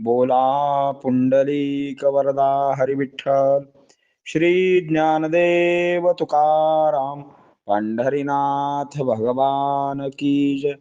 बोला पुंडलिक वरदा हरिविठ्ठल श्री ज्ञानदेव तुकाराम पंढरीनाथ भगवान की जय.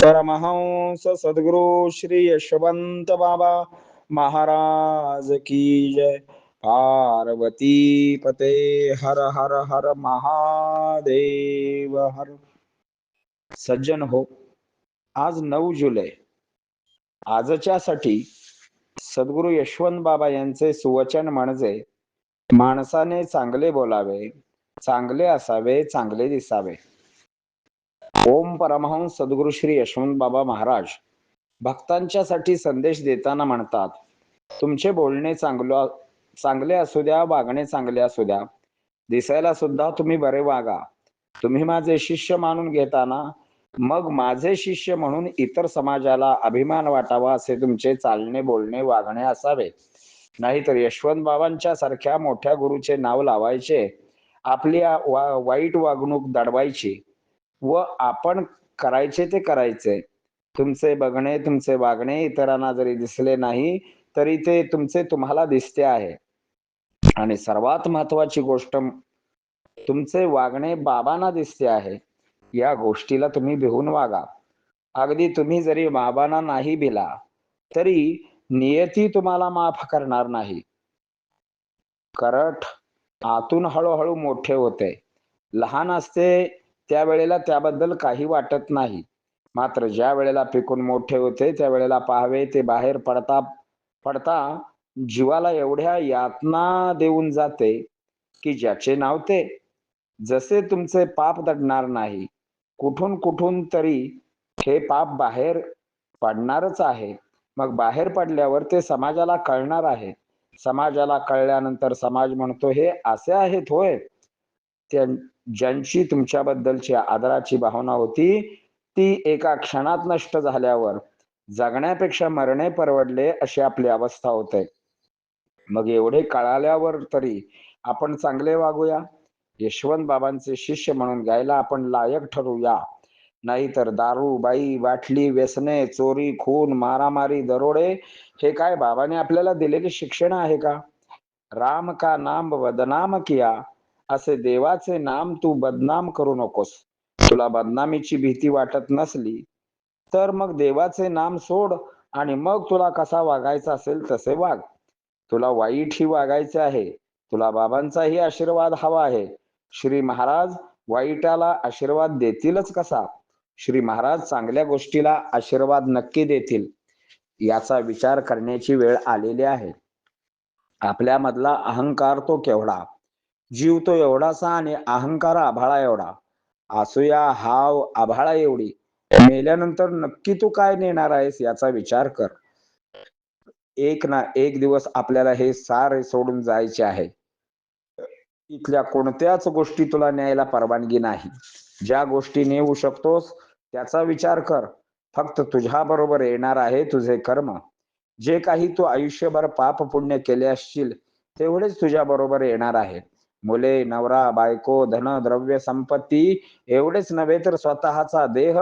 परमहंस सद्गुरु श्री यशवंत बाबा महाराज की जय. पार्वती पते हर हर हर महादेव हर. सज्जन हो आज नऊ जुलै. आजच्यासाठी सद्गुरु यशवंत बाबा यांचे सुवचन म्हणजे माणसाने चांगले बोलावे चांगले असावे चांगले दिसावे. ओम परमहंस सद्गुरु श्री यशवंत बाबा महाराज. भक्तांच्यासाठी संदेश देताना म्हणतात तुमचे बोलणे चांगलं चांगले असू द्या वागणे चांगले असू द्या. दिसायला सुद्धा तुम्ही बरे वागा. तुम्ही माझे शिष्य मानून घेताना मग माझे शिष्य म्हणून इतर समाजाला अभिमान वाटावा असे तुमचे चालणे बोलणे वागणे असावे. नाहीतर यशवंत बाबांच्या सारख्या मोठ्या गुरुचे नाव लावायचे. आपली वा- वाईट वागणूक दडवायची. व आपण करायचे ते करायचे. तुमचे बघणे तुमचे वागणे इतरांना जरी दिसले नाही तरी ते तुमचे तुम्हाला दिसते आहे. आणि सर्वात महत्वाची गोष्ट तुमचे वागणे बाबांना दिसते आहे. या गोष्टीला तुम्ही भिवून वागा. अगदी तुम्ही जरी बाबांना नाही भिला तरी नियती तुम्हाला माफ करणार नाही. करठ आतून हळूहळू मोठे होते. लहान असते त्यावेळेला त्याबद्दल काही वाटत नाही. मात्र ज्या वेळेला पिकून मोठे होते त्यावेळेला पाहावे ते बाहेर पडता पडता जीवाला एवढ्या यातना देऊन जाते की ज्याचे नाव ते. जसे तुमचे पाप दडणार नाही कुठून कुठून तरी हे पाप बाहेर पडणारच आहे. मग बाहेर पडल्यावर ते समाजाला कळणार आहे. समाजाला कळल्यानंतर समाज म्हणतो हे असे आहेत होय. ज्यांची तुमच्याबद्दलची आदराची भावना होती ती एका क्षणात नष्ट झाल्यावर जगण्यापेक्षा मरणे परवडले अशी आपली अवस्था होते. मग एवढे कळाल्यावर तरी आपण चांगले वागूया? यशवंत बाबांचे शिष्य म्हणून गायला आपण लायक ठरूया नाहीतर दारू बाई बाटली व्यसने चोरी खून मारामारी दरोडे हे काय बाबाने आपल्याला दिलेले शिक्षण आहे का? राम का नाम बदनाम किया? असे देवाचे नाम तू बदनाम करू नकोस. तुला बदनामीची भीती वाटत नसली तर मग देवाचे नाम सोड आणि मग तुला कसा वागायचा असेल तसे वाग. तुला वाईटही वागायचे आहे. तुला बाबांचाही आशीर्वाद हवा आहे. श्री महाराज वाईटाला आशीर्वाद देतीलच कसा? श्री महाराज चांगल्या गोष्टीला आशीर्वाद नक्की देतील याचा विचार करण्याची वेळ आलेली आहे. आपल्यामधला अहंकार तो केवढा? जीव तो एवढासा आणि अहंकार आभाळा एवढा? असूया हाव आभाळा एवढी. मेल्यानंतर नक्की तू काय नेणार आहेस याचा विचार कर. एक ना एक दिवस आपल्याला हे सारे सोडून जायचे आहे. इथल्या कोणत्याच गोष्टी तुला न्यायला परवानगी नाही. ज्या गोष्टी नेऊ शकतोस त्याचा विचार कर. फक्त तुझ्या बरोबर येणार आहे तुझे कर्म. जे काही तू आयुष्यभर पाप पुण्य केले असशील तेवढेच तुझ्या बरोबर येणार आहे. मुले नवरा बायको धन द्रव्य संपत्ती एवढेच नव्हे तर स्वतःचा देह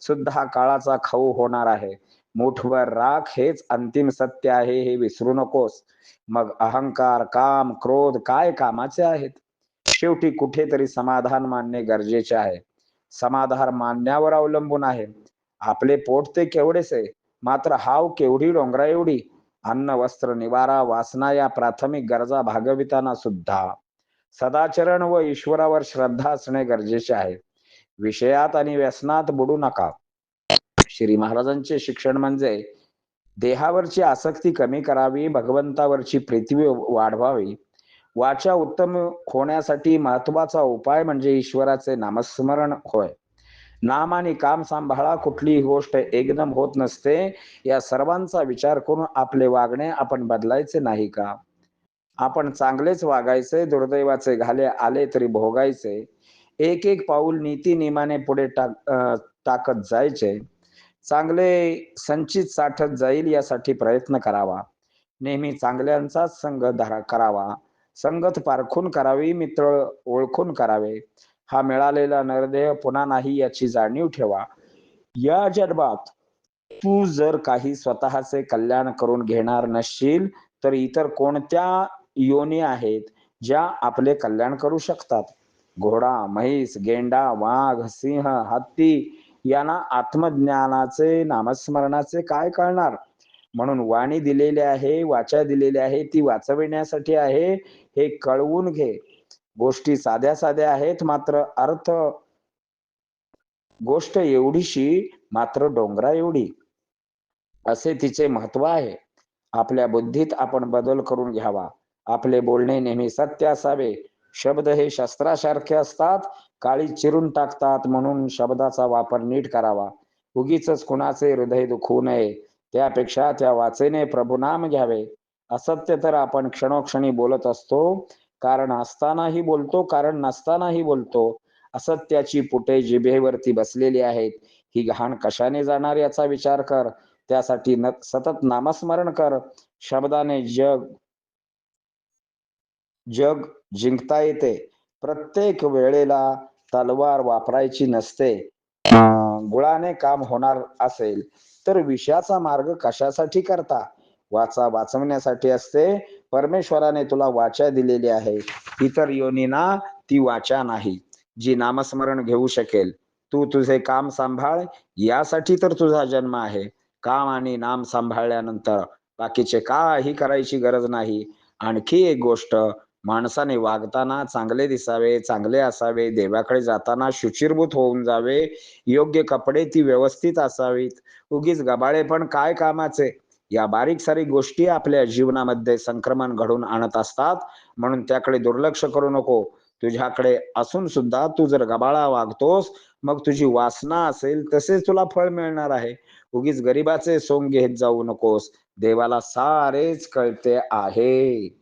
सुद्धा काळाचा खाऊ होणार आहे. मुठभर राख हेच अंतिम सत्य आहे हे विसरू नकोस. मग अहंकार काम क्रोध काय कामाचे आहेत? शेवटी कुठेतरी समाधान मानणे गरजेचे आहे. समाधान मानण्यावर अवलंबून आहे. आपले पोट ते केवढेच आहे मात्र हाव केवढी डोंगरा एवढी? अन्न वस्त्र निवारा वासना या प्राथमिक गरजा भागविताना सुद्धा. सदाचरण व ईश्वरावर श्रद्धा असणे गरजेचे आहे. विषयात आणि व्यसनात बुडू नका. श्री महाराजांचे शिक्षण म्हणजे देहावरची आसक्ती कमी करावी भगवंतावरची प्रीती वाढवावी. वाचा उत्तम होण्यासाठी महत्त्वाचा उपाय म्हणजे ईश्वराचे नामस्मरण होय. नाम आणि काम सांभाळा कुठलीही गोष्ट एकदम होत नसते या सर्वांचा विचार करून आपले वागणे आपण बदलायचे नाही का? आपण चांगलेच वागायचे दुर्दैवाचे घाले आले तरी भोगायचे. एक एक पाऊल नीती नियमाने पुढे टाक टाकत जायचे. चांगले संचित साठत जाईल यासाठी प्रयत्न करावा. नेहमी चांगल्यांचाच संग धरा करावा. संगत पारखून करावी मित्र ओळखून करावे. हा मिळालेला नरदेह पुन्हा नाही याची जाणीव ठेवा. या जन्मात तू जर काही स्वतःचे कल्याण करून घेणार नसशील तर इतर कोणत्या योनी आहेत ज्या आपले कल्याण करू शकतात? घोडा म्हैस गेंडा वाघ सिंह हत्ती यांना आत्मज्ञानाचे नामस्मरणाचे काय कळणार? म्हणून वाणी दिलेली आहे वाचा दिलेली आहे ती वाचविण्यासाठी आहे हे कळवून घे. गोष्टी साध्या साध्या आहेत मात्र अर्थ गोष्ट एवढीशी मात्र डोंगरा एवढी. असे तिचे महत्त्व आहे. आपल्या बुद्धीत आपण बदल करून घ्यावा. आपले बोलणे नेहमी सत्य असावे. शब्द हे शस्त्रासारखे असतात काळी चिरून टाकतात म्हणून शब्दाचा वापर नीट करावा. उगीच कुणाचे हृदय दुखवू नये. त्यापेक्षा त्या वाचेने प्रभुनाम घ्यावे. असत्य तर आपण क्षणोक्षणी बोलत असतो. कारण असतानाही बोलतो कारण नसतानाही बोलतो. असत्याची पुटे जिभेवरती बसलेली आहेत. ही घाण कशाने जाणार याचा विचार कर. त्यासाठी न सतत नामस्मरण कर. शब्दाने जग जग जिंकता येते. प्रत्येक वेळेला तलवार वापरायची नसते. गुळाने काम होणार असेल तर विषयाचा मार्ग कशासाठी करता? वाचा वाचवण्यासाठी असते. परमेश्वराने तुला वाचा दिलेली आहे. इतर योनीना ती वाचा नाही जी नामस्मरण घेऊ शकेल. तू तुझे काम सांभाळ यासाठी तर तुझा जन्म आहे. काम आणि नाम सांभाळल्यानंतर बाकीचे काही करायची गरज नाही. आणखी एक गोष्ट माणसाने वागताना चांगले दिसावे चांगले असावे देवाकडे जाताना शुचिरभूत होऊन जावे योग्य कपडे ती व्यवस्थित असावीत. उगीच गबाळे पण काय कामाचे? या बारीक सारीक गोष्टी आपल्या जीवनामध्ये संक्रमण घडून आणत असतात म्हणून त्याकडे दुर्लक्ष करू नको. तुझ्याकडे असून सुद्धा तू जर गबाळा वागतोस मग तुझी वासना असेल तसेच तुला फळ मिळणार आहे. उगीच गरिबाचे सोंग घेत जाऊ नकोस. देवाला सारेच कळते आहे.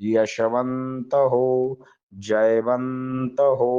यशवंत हो जयवंत हो